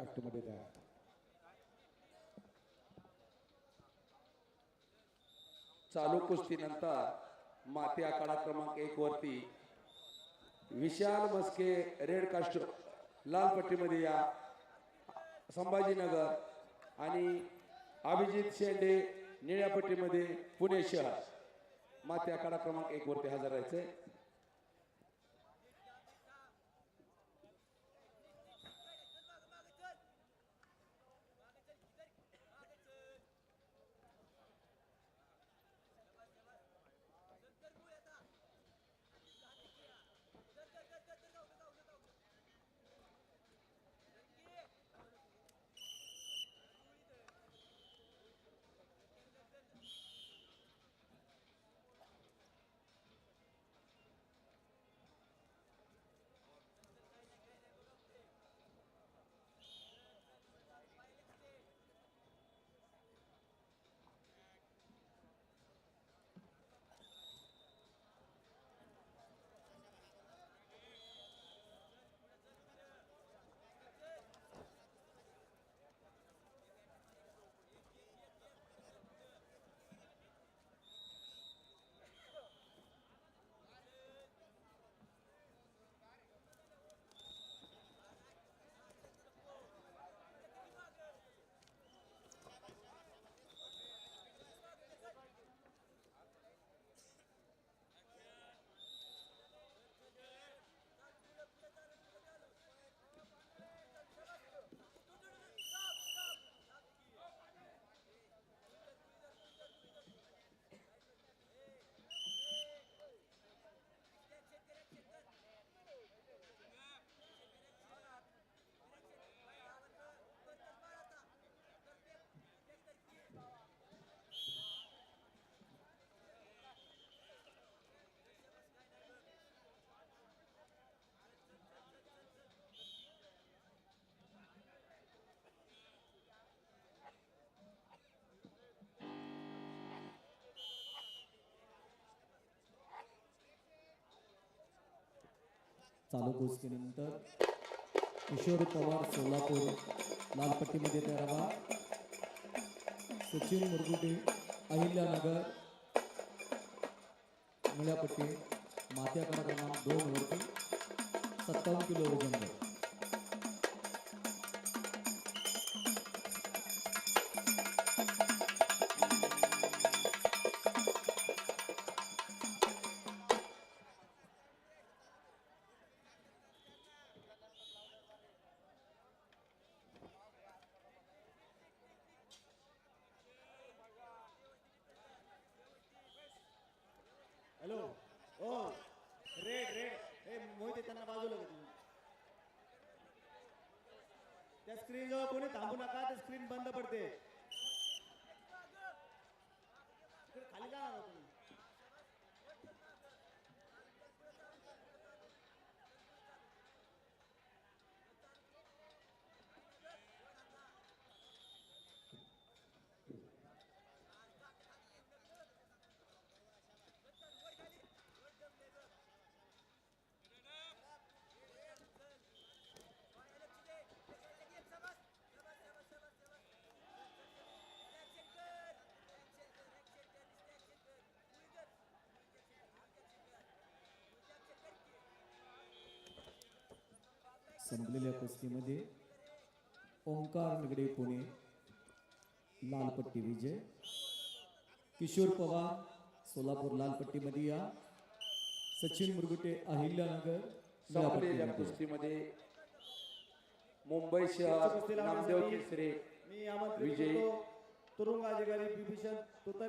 काष्टमध्ये तयार चालू कुस्तीनंतर माती आखाडा क्रमांक एक वरती विशाल मस्के रेड कास्ट लाल पट्टीमध्ये या संभाजीनगर आणि अभिजित शेंडे निळ्या पट्टीमध्ये पुणे शहर. माती आखाडा क्रमांक एक वरती हजर राहायचे चालू कुस्तीनंतर किशोर पवार सोलापूर लालपट्टीमध्ये तेरावा सचिन मुरगुटे अहिल्यानगर मुळ्यापट्टी मात्याकडा क्रमांक दोन वरती. सत्तावन्न किलो वजन हॅलो. ओ. Red red. हे मोहित त्यांना बाजूला घेतली तुम्ही. त्या स्क्रीन जवळ कोणी थांबू नका ते स्क्रीन बंद पडते. संपलेल्या कुस्तीमध्ये ओंकार निगडे पुणे लालपट्टी विजय किशोर पवार सोलापूर लालपट्टीमध्ये या सचिन मुरगुटे अहिल्यानगर संपलेल्या. कुस्तीमध्ये मुंबई शहर नामदेव केसरे विजयी. तुरुंग अधिकारी बिभीषण तुतारे